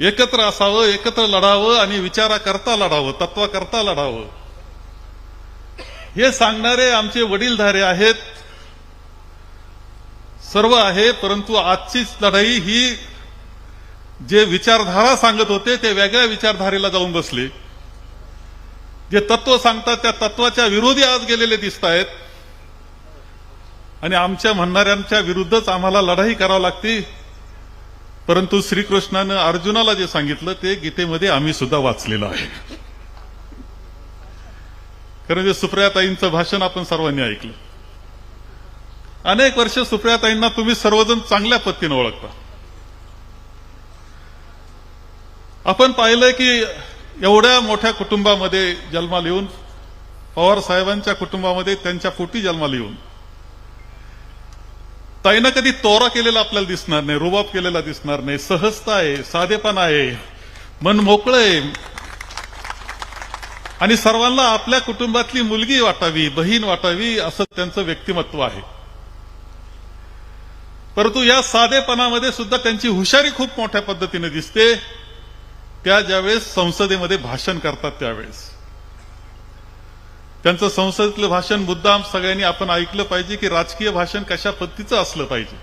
एकत्र असावं एकत्र लढावं आणि विचाराकरता लढावं तत्वाकरता लढावं. हे सांगणारे आमचे वडीलधारे आहेत. सर्व आहे परंतु आजचीच लढाई ही जे विचारधारा सांगत होते ते वेगळ्या विचारधारेला जाऊन बसले. जे तत्व सांगतात त्या तत्वाच्या विरोधी आज गेलेले दिसत आहेत. आणि आमच्या म्हणणाऱ्यांच्या विरुद्धच आम्हाला लढाई करावी लागते. परंतु श्रीकृष्णानं अर्जुनाला जे सांगितलं ते गीतेमध्ये आम्ही सुद्धा वाचलेलं आहे. कारण जे सुप्रियाताईंचं भाषण आपण सर्वांनी ऐकलं. अनेक वर्ष सुप्रियाताईंना तुम्ही सर्वजण चांगल्या पद्धतीने ओळखता. आपण पाहिलंय की एवढ्या मोठ्या कुटुंबामध्ये जन्माला येऊन पवार साहेबांच्या कुटुंबामध्ये त्यांच्या पोटी जन्माला येऊन ताईनं कधी तोरा केलेला आपल्याला दिसणार नाही रुबाब केलेला दिसणार नाही. सहजता आहे साधेपणा आहे मन मोकळं आहे. आणि सर्वांना आपल्या कुटुंबातली मुलगी वाटावी बहीण वाटावी असं त्यांचं व्यक्तिमत्व आहे. परंतु या साधेपणामध्ये सुद्धा त्यांची हुशारी खूप मोठ्या पद्धतीने दिसते. त्या ज्यावेळेस संसदेमध्ये भाषण करतात त्यावेळेस. त्यांचं संसदेतलं भाषण मुद्दाम सगळ्यांनी आपण ऐकलं पाहिजे की राजकीय भाषण कशा पद्धतीचं असलं पाहिजे?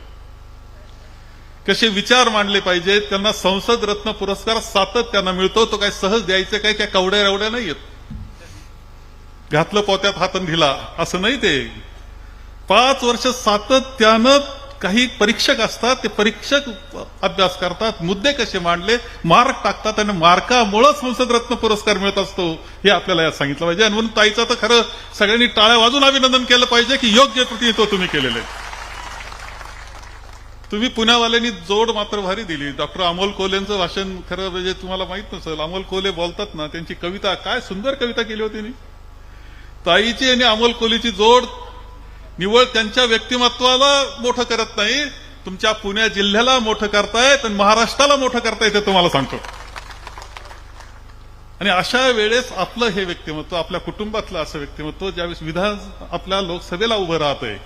कसे विचार मांडले पाहिजेत? त्यांना संसद रत्न पुरस्कार सातत्यानं मिळतो तो काय सहज द्यायचं काय? त्या कवड्या रवड्या नाही येत. घातलं पोत्यात हातन दिला असं नाही ते. पाच वर्ष सातत्यानं काही परीक्षक असतात ते परीक्षक अभ्यास करतात मुद्दे कसे मांडले मार्क टाकतात आणि मार्कामुळे संसद रत्न पुरस्कार मिळत असतो हे आपल्याला यात सांगितलं पाहिजे. आणि म्हणून ताईचं तर खरं सगळ्यांनी टाळ्या वाजून अभिनंदन केलं पाहिजे की योग्य प्रतिनिधित्व तुम्ही केलेलं. आहे तुम्ही पुण्यावाल्यांनी जोड मात्र भारी दिली. डॉक्टर अमोल कोलेंचं भाषण खरं म्हणजे तुम्हाला माहीत नसेल अमोल कोले बोलतात ना त्यांची कविता काय सुंदर कविता केली होती ताईची आणि अमोल कोलीची जोड निवळ त्यांच्या व्यक्तिमत्वाला मोठं करत नाही. तुमच्या पुण्या जिल्ह्याला मोठं करतायत आणि महाराष्ट्राला मोठं करतायत ते तुम्हाला सांगतो. आणि अशा वेळेस आपलं हे व्यक्तिमत्व आपल्या कुटुंबातलं असं व्यक्तिमत्व ज्यावेळेस विधान आपल्या लोकसभेला उभं राहतंय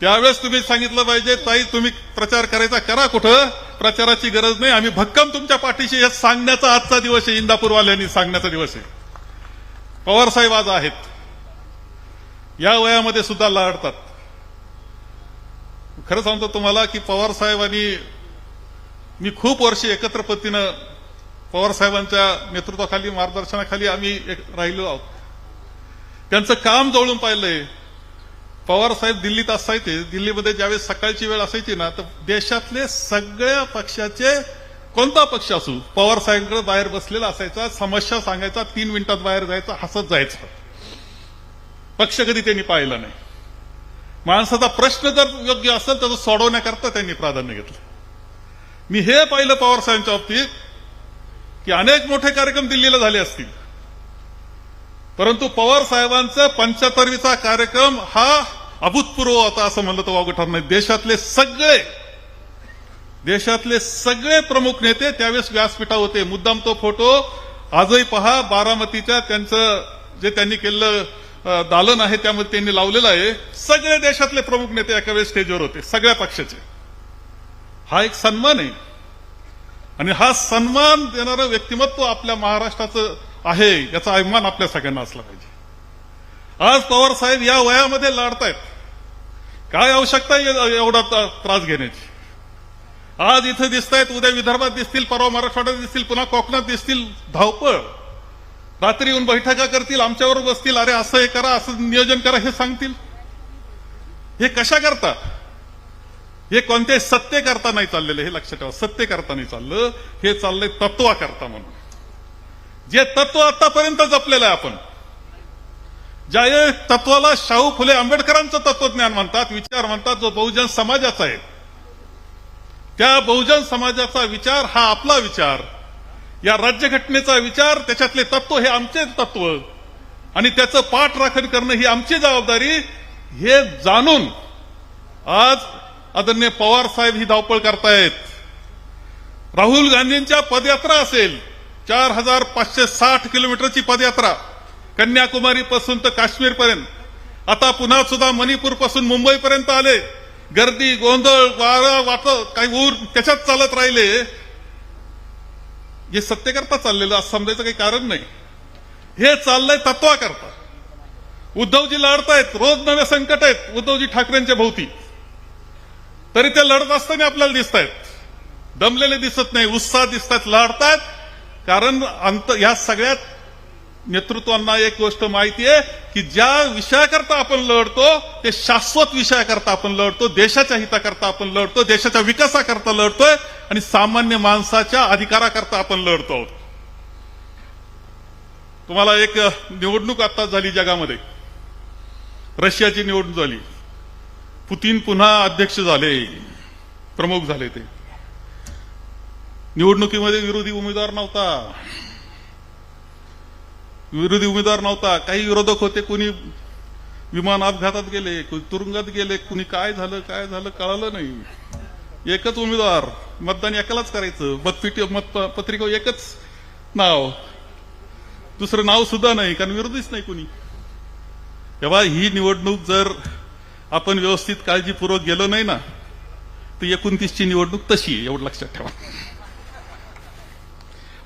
त्यावेळेस तुम्ही सांगितलं पाहिजे ताई तुम्ही प्रचार करायचा करा कुठं? प्रचाराची गरज नाही. आम्ही भक्कम तुमच्या पाठीशी हे सांगण्याचा आजचा दिवस आहे. इंदापूरवाल्यांनी सांगण्याचा दिवस आहे. पवार साहेब आज आहेत. या वयामध्ये सुद्धा लाडतात. खरं सांगतो तुम्हाला की पवार साहेबांनी मी खूप वर्ष एकत्र पद्धतीनं पवार साहेबांच्या नेतृत्वाखाली मार्गदर्शनाखाली आम्ही एक राहिलो आहोत. त्यांचं काम जवळून पाहिलंय. पवार साहेब दिल्लीत असायचे. दिल्लीमध्ये ज्यावेळेस सकाळची वेळ असायची ना तर देशातले सगळ्या पक्षाचे कोणता पक्ष असू पवार साहेबांकडे बाहेर बसलेला असायचा समस्या सांगायचा तीन मिनिटात बाहेर जायचा हसत जायचं. पक्ष कधी त्यांनी पाहिला नाही. माणसाचा प्रश्न जर योग्य असेल तर तो सोडवण्याकरता त्यांनी प्राधान्य घेतलं. मी हे पाहिलं पवार साहेबांच्या बाबतीत की अनेक मोठे कार्यक्रम दिल्लीला झाले असतील. परंतु पवार साहेबांचा पंच्याहत्तरवीचा कार्यक्रम हा अभूतपूर्व होता असं म्हणलं तर वागू ठरणार नाही. देशातले सगळे देशातले सगळे प्रमुख नेते त्यावेळेस व्यासपीठा होते. मुद्दाम तो फोटो आजही पहा बारामतीच्या त्यांचं जे त्यांनी केलेलं दालन आहे त्यामध्ये त्यांनी लावलेलं आहे. सगळे देशातले प्रमुख नेते एका वेळेस स्टेजवर होते सगळ्या पक्षाचे. हा एक सन्मान आहे. आणि हा सन्मान देणारं व्यक्तिमत्व आपल्या महाराष्ट्राचं आहे याचा अभिमान आपल्या सगळ्यांना असला पाहिजे. आज पवार साहेब या वयामध्ये लढतायत काय आवश्यकता आहे एवढा त्रास घेण्याची? आज इथं दिसतायत उद्या विदर्भात दिसतील परवा मराठवाड्यात दिसतील पुन्हा कोकणात दिसतील धावपळ. रात्री येऊन बैठका करतील आमच्यावर बसतील अरे असं हे करा असं नियोजन करा हे सांगतील. हे कशा करता? हे कोणते सत्य करता नाही चाललेलं हे लक्षात ठेवा सत्य करता नाही चाललं हे चाललंय तत्वा करता म्हणून. जे तत्व आतापर्यंत जपलेलं आहे आपण ज्या तत्वाला शाहू फुले आंबेडकरांचं तत्वज्ञान म्हणतात विचार म्हणतात जो बहुजन समाजाचा आहे. त्या बहुजन समाजाचा विचार हा आपला विचार या राज्यघटनेचा विचार त्याच्यातले तत्व हे आमचे तत्व. आणि त्याचं पाठराखण करणं ही आमची जबाबदारी. हे जाणून आज आदरणीय पवार साहेब ही धावपळ करतायत. राहुल गांधींच्या पदयात्रा असेल चार हजार पाचशे साठ किलोमीटरची पदयात्रा कन्याकुमारी पासून तर काश्मीर पर्यंत आता पुन्हा सुद्धा मणिपूरपासून मुंबई पर्यंत आले. गर्दी गोंधळ वारा वाट काही ऊर त्याच्यात चालत राहिले. हे सत्तेकरता चाललेलं असं समजायचं काही कारण नाही. हे चाललंय तत्वाकरता. उद्धवजी लढतायत रोज नवे संकट आहेत उद्धवजी ठाकरेंच्या भोवती. तरी ते लढत असताना आपल्याला दिसत आहेत दमलेले दिसत नाही उत्साह दिसतात लढतायत. कारण अंत या सगळ्यात नेतृत्वांना एक गोष्ट माहिती आहे की ज्या विषयाकरता आपण लढतो ते शाश्वत विषयाकरता आपण लढतो देशाच्या हिताकरता आपण लढतो देशाच्या विकासाकरता लढतोय आणि सामान्य माणसाच्या अधिकाराकरता आपण लढतो आहोत. तुम्हाला एक निवडणूक आता झाली जगामध्ये. रशियाची निवडणूक झाली. पुतीन पुन्हा अध्यक्ष झाले. प्रमुख झाले ते. निवडणुकीमध्ये विरोधी उमेदवार नव्हता. विरोधी उमेदवार नव्हता. काही विरोधक होते कोणी विमान अपघातात गेले कोणी तुरुंगात गेले कुणी काय झालं काय झालं कळालं नाही. एकच उमेदवार. मतदान एकालाच करायचं. मतपिटी मत पत्रिका एकच नाव. दुसरं नाव सुद्धा नाही कारण विरोधीच नाही कोणी. तेव्हा ही निवडणूक जर आपण व्यवस्थित काळजीपूर्वक गेलो नाही ना तर एकोणतीसची निवडणूक तशी आहे एवढं लक्षात ठेवा.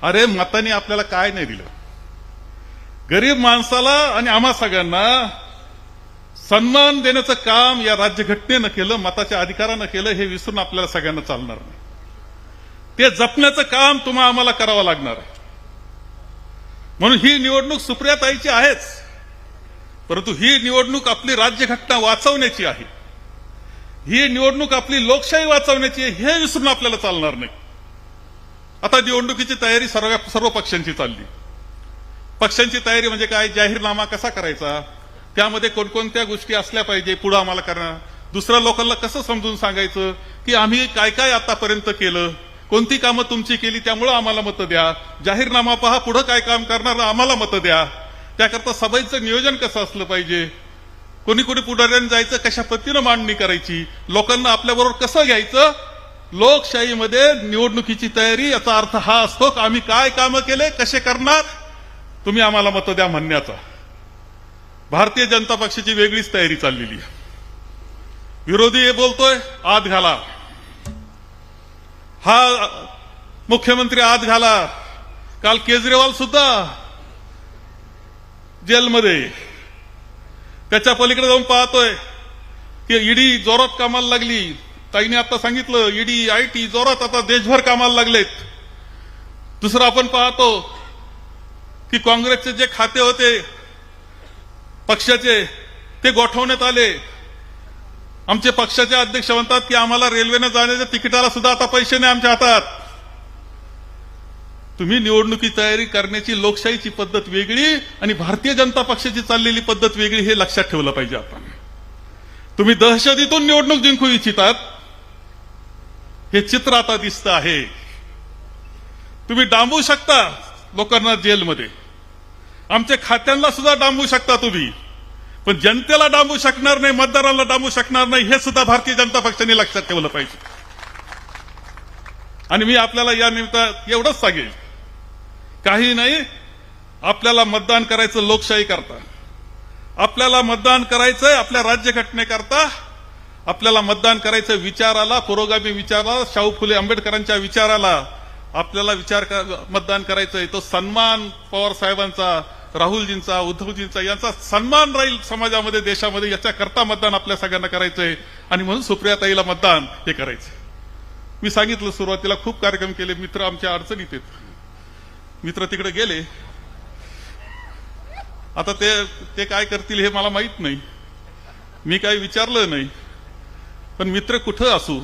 अरे मताने आपल्याला काय नाही दिलं. गरीब माणसाला आणि आम्हा सगळ्यांना सन्मान देण्याचं काम या राज्यघटनेनं केलं मताच्या अधिकारानं केलं हे विसरून आपल्याला सगळ्यांना चालणार नाही. ते जपण्याचं काम तुम्हा आम्हाला करावं लागणार आहे. म्हणून ही निवडणूक सुप्रियाताईची आहेच. परंतु ही निवडणूक आपली राज्यघटना वाचवण्याची आहे. ही निवडणूक आपली लोकशाही वाचवण्याची आहे हे विसरून आपल्याला चालणार नाही. आता निवडणुकीची तयारी सर्व सर्व पक्षांची चालली. पक्षांची तयारी म्हणजे काय? जाहीरनामा कसा करायचा? त्यामध्ये कोणकोणत्या गोष्टी असल्या पाहिजे पुढं आम्हाला करणार दुसऱ्या लोकांना कसं समजून सांगायचं की आम्ही काय काय आतापर्यंत केलं कोणती कामं तुमची केली त्यामुळं आम्हाला मतं द्या. जाहीरनामा पहा पुढं काय काम करणार आम्हाला मतं द्या. त्याकरता सभेचं नियोजन कसं असलं पाहिजे? कोणी कोणी पुढाऱ्याने जायचं कशा पद्धतीनं मांडणी करायची? लोकांना आपल्याबरोबर कसं घ्यायचं? लोकशाहीमध्ये निवडणुकीची तयारी याचा अर्थ हा असतो की आम्ही काय कामं केले कसे करणार? तुम्ही आम्हाला मतं द्या म्हणण्याचा. भारतीय जनता पक्षाची वेगळीच तयारी चाललेली आहे. विरोधी हे बोलतोय आत घाला. हा मुख्यमंत्री आत घाला. काल केजरीवाल सुद्धा जेलमध्ये. त्याच्या पलीकडे जाऊन पाहतोय की ईडी जोरात कामाला लागली. ताईने आता सांगितलं ईडी आयटी जोरात आता देशभर कामाला लागलेत. दुसरं आपण पाहतो की काँग्रेसचे जे खाते होते पक्षाचे ते गोठवण्यात आले. आमचे पक्षाचे अध्यक्ष म्हणतात की आम्हाला रेल्वेने जाण्याच्या तिकिटाला सुद्धा आता पैसे नाही आमच्या हातात. तुम्ही निवडणुकी तयारी करण्याची लोकशाहीची पद्धत वेगळी आणि भारतीय जनता पक्षाची चाललेली पद्धत वेगळी हे लक्षात ठेवलं पाहिजे आपण. तुम्ही दहशतीतून निवडणूक जिंकू इच्छितात. हे चित्र आता दिसतं आहे. तुम्ही डांबू शकता लोकांना जेलमध्ये. आमच्या खात्यांना सुद्धा डांबू शकता तुम्ही. पण जनतेला डांबू शकणार नाही मतदारांना डांबू शकणार नाही हे सुद्धा भारतीय जनता पक्षाने लक्षात ठेवलं पाहिजे. आणि मी आपल्याला या निमित्त एवढंच सांगेल काही नाही आपल्याला मतदान करायचं लोकशाही करता. आपल्याला मतदान करायचंय आपल्या राज्यघटनेकरता. आपल्याला मतदान करायचं विचाराला पुरोगामी विचाराला शाहू फुले आंबेडकरांच्या विचाराला. आपल्याला विचार कर- मतदान करायचंय तो सन्मान पवार साहेबांचा राहुलजींचा उद्धवजींचा यांचा सन्मान राहील समाजामध्ये देशामध्ये याच्याकरता मतदान आपल्या सगळ्यांना करायचंय. आणि म्हणून सुप्रियाताईला मतदान हे करायचंय. मी सांगितलं सुरुवातीला खूप कार्यक्रम केले मित्र आमच्या अडचणीत आहेत. मित्र तिकडे गेले. आता ते ते काय करतील हे मला माहीत नाही. मी काही विचारलं नाही. पण मित्र कुठं असू?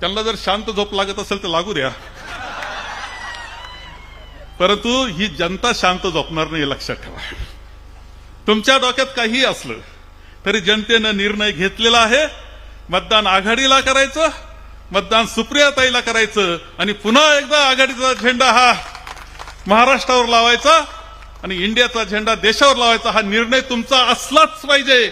त्यांना जर शांत झोप लागत असेल तर लागू द्या. परंतु ही जनता शांत झोपणार नाही हे लक्षात ठेवा. तुमच्या डोक्यात काही असलं तरी जनतेनं निर्णय घेतलेला आहे. मतदान आघाडीला करायचं मतदान सुप्रियाताईला करायचं आणि पुन्हा एकदा आघाडीचा झेंडा हा महाराष्ट्रावर लावायचा आणि इंडियाचा झेंडा देशावर लावायचा हा निर्णय तुमचा असलाच पाहिजे.